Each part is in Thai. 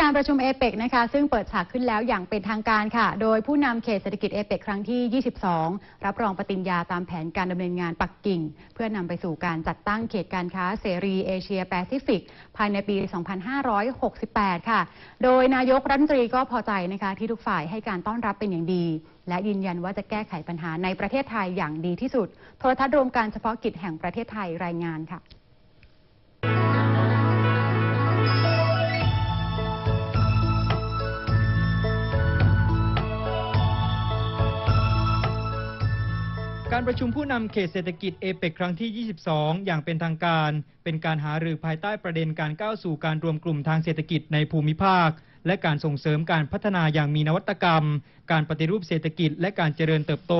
การประชุมเอเปกนะคะซึ่งเปิดฉากขึ้นแล้วอย่างเป็นทางการค่ะ โดยผู้นำเขตเศรษฐกิจเอเปกครั้งที่ 22 รับรองปฏิญญาตามแผนการดำเนินงานปักกิ่ง เพื่อนำไปสู่การจัดตั้งเขตการค้าเสรีเอเชียแปซิฟิก ภายในปี 2568 ค่ะ โดยนายกรัฐมนตรีก็พอใจนะคะที่ทุกฝ่ายให้การต้อนรับเป็นอย่างดี และยืนยันว่าจะแก้ไขปัญหาในประเทศไทยอย่างดีที่สุด โทรทัศน์รวมการเฉพาะกิจแห่งประเทศไทยรายงานค่ะ การประชุมผู้นำเขตเศรษฐกิจเอเปกครั้งที่ 22 อย่างเป็นทางการ เป็นการหารือภายใต้ประเด็นการก้าวสู่การรวมกลุ่มทางเศรษฐกิจในภูมิภาค และการส่งเสริมการพัฒนาอย่างมีนวัตกรรม การปฏิรูปเศรษฐกิจและการเจริญเติบโต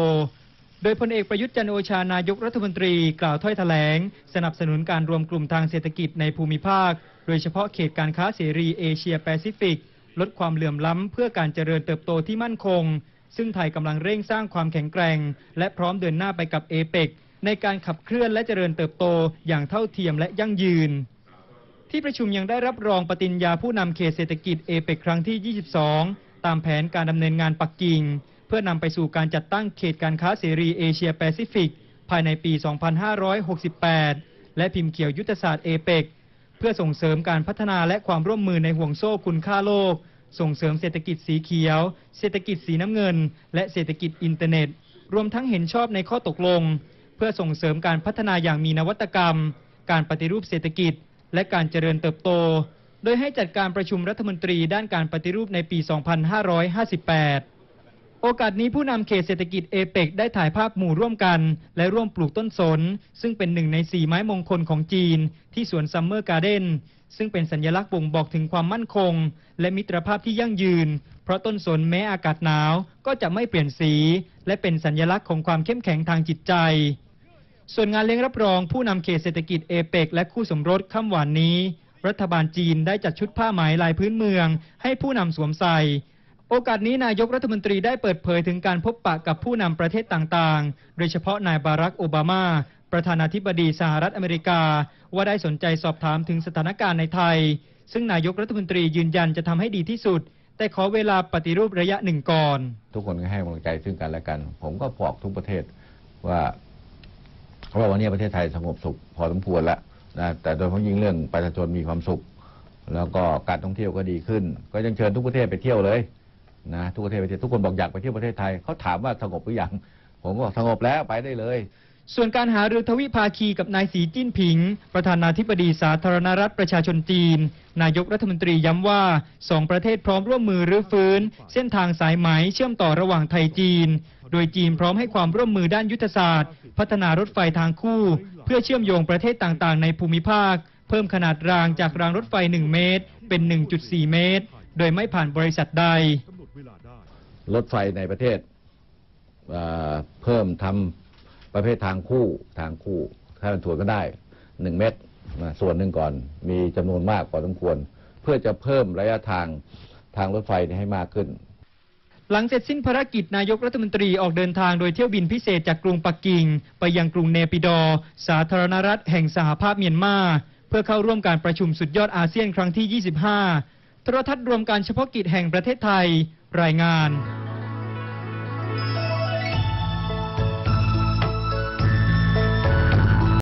โดยพลเอกประยุทธ์จันโอชานายกรัฐมนตรีกล่าวถ้อยแถลง สนับสนุนการรวมกลุ่มทางเศรษฐกิจในภูมิภาค โดยเฉพาะเขตการค้าเสรีเอเชียแปซิฟิก ลดความเหลื่อมล้ำเพื่อการเจริญเติบโตที่มั่นคง ซึ่งไทยกำลังเร่งสร้างความแข็งแกร่ง และพร้อมเดินหน้าไปกับเอเปกในการขับเคลื่อนและเจริญเติบโตอย่างเท่าเทียมและยั่งยืน ที่ประชุมยังได้รับรองปฏิญญาผู้นำเขตเศรษฐกิจเอเปกครั้งที่ 22 ตามแผนการดำเนินงานปักกิ่ง เพื่อนำไปสู่การจัดตั้งเขตการค้าเสรีเอเชียแปซิฟิก ภายในปี 2568 และพิมพ์เขียวยุทธศาสตร์เอเปกเพื่อส่งเสริมการพัฒนาและความร่วมมือในห่วงโซ่คุณค่าโลก ส่งเสริมเศรษฐกิจสีเขียว เศรษฐกิจสีน้ำเงิน และเศรษฐกิจอินเทอร์เน็ต รวมทั้งเห็นชอบในข้อตกลง เพื่อส่งเสริมการพัฒนาอย่างมีนวัตกรรม การปฏิรูปเศรษฐกิจ และการเจริญเติบโต โดยให้จัดการประชุมรัฐมนตรีด้านการปฏิรูปในปี 2558 โอกาสนี้ผู้นำเขตเศรษฐกิจเอเปกได้ถ่ายภาพหมู่ร่วมกัน และร่วมปลูกต้นสน ซึ่งเป็นหนึ่งในสี่ไม้มงคลของจีน ที่สวนซัมเมอร์การ์เด้นซึ่งเป็นสัญลักษณ์บ่งบอกถึงความมั่นคง และมิตรภาพที่ยั่งยืน เพราะต้นสนแม้อากาศหนาวก็จะไม่เปลี่ยนสี และเป็นสัญลักษณ์ของความเข้มแข็งทางจิตใจ ส่วนงานเลี้ยงรับรองผู้นำเขตเศรษฐกิจเอเปกและคู่สมรสค่ำหวานนี้ รัฐบาลจีนได้จัดชุดผ้าไหมลายพื้นเมือง ให้ผู้นำสวมใส่ โอกาสนี้นายกรัฐมนตรีได้เปิดเผยถึงการพบปะกับผู้นำประเทศต่างๆ โดยเฉพาะนายบารักโอบามา ประธานาธิบดีสหรัฐอเมริกา ว่าได้สนใจสอบถามถึงสถานการณ์ในไทย ซึ่งนายกรัฐมนตรียืนยันจะทำให้ดีที่สุด แต่ขอเวลาปฏิรูประยะหนึ่งก่อน ทุกคนก็ให้กำลังใจซึ่งกันและกัน ผมก็บอกทุกประเทศว่าว่าวันนี้ประเทศไทยสงบสุขพอสมควรแล้วนะแต่โดยเฉพาะยิ่งเรื่องประชาชนมีความสุข แล้วก็การท่องเที่ยวก็ดีขึ้น ก็ยังเชิญทุกประเทศไปเที่ยวเลย นะทุกประเทศไปเที่ยวทุกคนบอกอยากไปเที่ยวประเทศไทยเขาถามว่าสงบหรือยังผมก็บอกสงบแล้วไปได้เลย ส่วนการหารือทวิภาคีกับนายสีจิ้นผิง ประธานาธิบดีสาธารณรัฐประชาชนจีน นายกรัฐมนตรีย้ำว่าสองประเทศพร้อมร่วมมือรื้อฟื้น เส้นทางสายไหมเชื่อมต่อระหว่างไทยจีน โดยจีนพร้อมให้ความร่วมมือด้านยุทธศาสตร์ พัฒนารถไฟทางคู่ เพื่อเชื่อมโยงประเทศต่างๆ ในภูมิภาค เพิ่มขนาดรางจากรางรถไฟ 1 เมตร เป็น 1.4 เมตร โดยไม่ผ่านบริษัทใด รถไฟในประเทศเเพิ่มทำประเภททางคู่ทางคู่ ถ้ามันถ่วนก็ได้หนึ่งเมตรส่วนหนึ่งก่อนมีจำนวนมากพอสมควร เพื่อจะเพิ่มระยะทางทางรถไฟให้มากขึ้น หลังเสร็จสิ้นภารกิจนายกรัฐมนตรีออกเดินทางโดยเที่ยวบินพิเศษจากกรุงปักกิ่ง ไปยังกรุงเนปิดอ สาธารณรัฐแห่งสหภาพเมียนมาเพื่อเข้าร่วมการประชุมสุดยอดอาเซียนครั้งที่ 25โทรทัศน์รวมการเฉพาะกิจแห่งประเทศไทย รายงาน